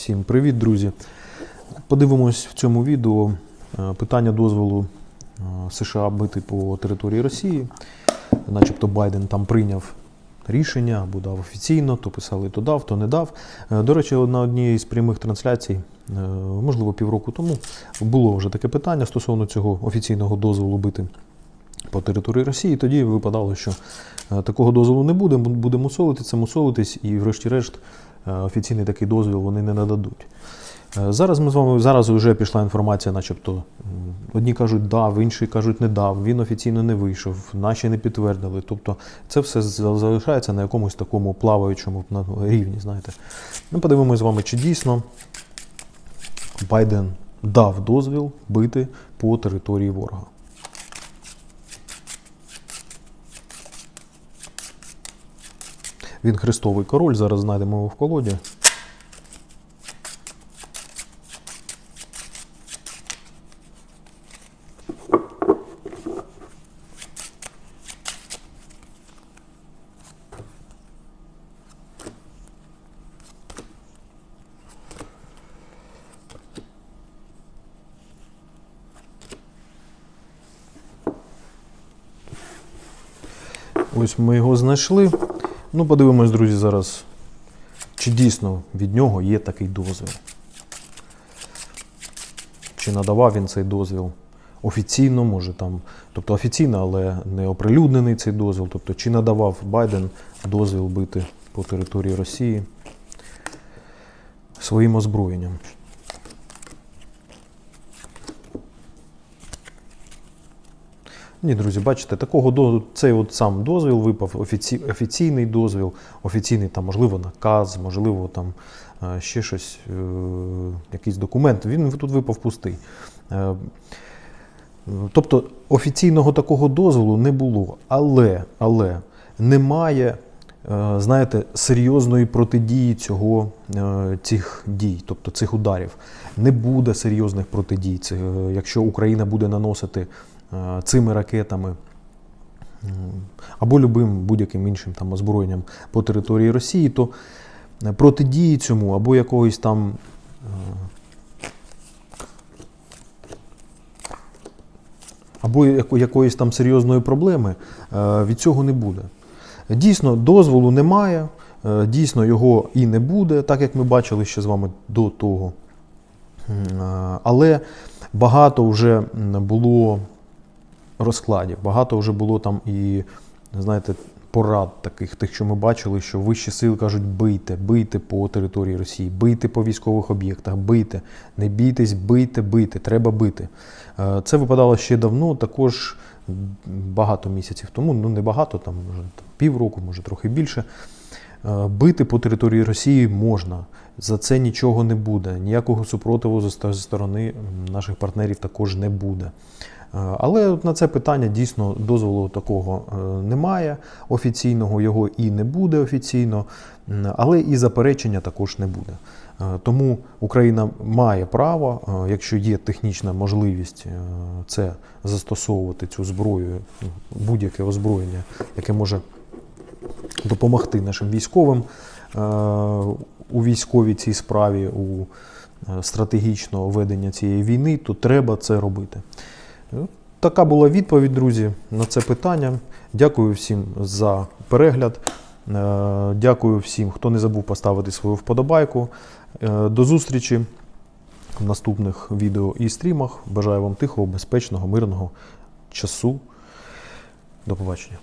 Всім привіт, друзі. Подивимось в цьому відео е, питання дозволу е, США бити по території Росії. Начебто Байден там прийняв рішення або дав офіційно, то писали, то дав, то не дав. Е, До речі, на одній з прямих трансляцій, можливо, півроку тому, було вже таке питання стосовно цього офіційного дозволу бити по території Росії. Тоді випадало, що такого дозволу не буде, бу- буде мусолитися, мусолитись, і врешті-решт офіційний такий дозвіл вони не нададуть. Е, Зараз ми з вами зараз вже пішла інформація, начебто одні кажуть дав, інші кажуть не дав. Він офіційно не вийшов, наші не підтвердили. Тобто це все залишається на якомусь такому плаваючому рівні. Знаєте, ми подивимося з вами, чи дійсно Байден дав дозвіл бити по території ворога. Він хрестовий король, зараз знайдемо його в колоді. Ось ми його знайшли. Ну, подивимось, друзі, зараз, чи дійсно від нього є такий дозвіл. Чи надавав він цей дозвіл офіційно, може там, тобто офіційно, але не оприлюднений цей дозвіл. Тобто, чи надавав Байден дозвіл бити по території Росії своїм озброєнням. Ні, друзі, бачите, такого цей от сам дозвіл випав, офіці, офіційний дозвіл, офіційний там, можливо, наказ, можливо, там е, ще щось, е, якийсь документ. Він тут випав пустий. Е, Тобто офіційного такого дозволу не було, але, але немає, знаєте, серйозної протидії цього, цих дій, тобто цих ударів. Не буде серйозних протидій, якщо Україна буде наносити цими ракетами або любим будь-яким іншим там озброєнням по території Росії, то е, протидії цьому або якогось там. е, або якоїсь там серйозної проблеми е, від цього не буде. Дійсно, дозволу немає, е, дійсно його і не буде, так як ми бачили ще з вами до того. Е, Але багато вже було розкладів, багато вже було там і, знаєте, порад таких, тих, що ми бачили, що вищі сили кажуть, бийте, бийте по території Росії, бийте по військових об'єктах, бийте, не бійтесь, бийте, бийте, треба бити. Е, Це випадало ще давно, також багато місяців тому, ну не багато, там може півроку, може трохи більше. Е, Бити по території Росії можна. За це нічого не буде. Ніякого супротиву зі сторони наших партнерів також не буде. Е, Але на це питання дійсно дозволу такого е, немає офіційного, його і не буде офіційно, але і заперечення також не буде. Е, Тому Україна має право, якщо є технічна можливість це застосовувати цю зброю, будь-яке озброєння, яке може допомогти нашим військовим у військовій цій справі, у стратегічного ведення цієї війни, то треба це робити. Така була відповідь, друзі, на це питання. Дякую всім за перегляд. Е, Дякую всім, хто не забув поставити свою вподобайку. Е, До зустрічі в наступних відео і стрімах. Бажаю вам тихого, безпечного, мирного часу. До побачення.